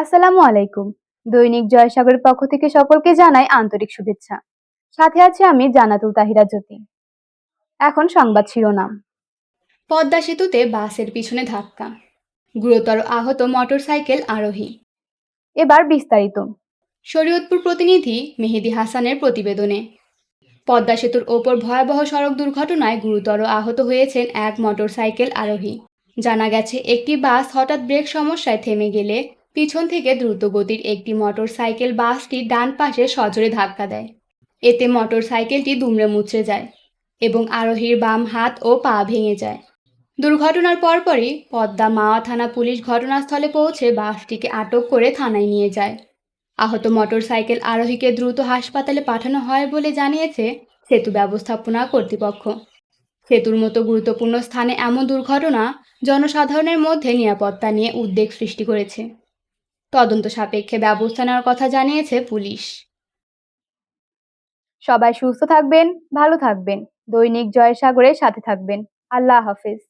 আসসালামু আলাইকুম। দৈনিক জয়সাগরের পক্ষ থেকে সকলকে জানাই আন্তরিক শুভেচ্ছা। সাথে আছে আমি জানাতুল তাহিরা জ্যোতি। এখন সংবাদ শিরোনাম। পদ্মা সেতুতে বাসের পিছনে ধাক্কা। গুরুতর আহত মোটরসাইকেল আরোহী। এবার বিস্তারিত। শরীয়তপুর প্রতিনিধি মেহেদি হাসানের প্রতিবেদনে। পদ্মা সেতুর ওপর ভয়াবহ সড়ক দুর্ঘটনায় গুরুতর আহত হয়েছেন এক মোটরসাইকেল আরোহী। জানা গেছে, একটি বাস হঠাৎ ব্রেক সমস্যায় থেমে গেলে পিছন থেকে দ্রুতগতির একটি মোটরসাইকেল বাসটি ডান পাশে সজোরে ধাক্কা দেয়। এতে মোটরসাইকেলটি দুমড়ে মুচড়ে যায় এবং আরোহীর বাম হাত ও পা ভেঙে যায়। দুর্ঘটনার পরপরই পদ্মা মাওয়া থানা পুলিশ ঘটনাস্থলে পৌঁছে বাসটিকে আটক করে থানায় নিয়ে যায়। আহত মোটরসাইকেল আরোহীকে দ্রুত হাসপাতালে পাঠানো হয় বলে জানিয়েছে সেতু ব্যবস্থাপনা কর্তৃপক্ষ। সেতুর মতো গুরুত্বপূর্ণ স্থানে এমন দুর্ঘটনা জনসাধারণের মধ্যে নিরাপত্তা নিয়ে উদ্বেগ সৃষ্টি করেছে। তদন্ত সাপেক্ষে ব্যবস্থা নেওয়ার কথা জানিয়েছে পুলিশ। সবাই সুস্থ থাকবেন, ভালো থাকবেন। দৈনিক জয়সাগরের সাথে থাকবেন। আল্লাহ হাফেজ।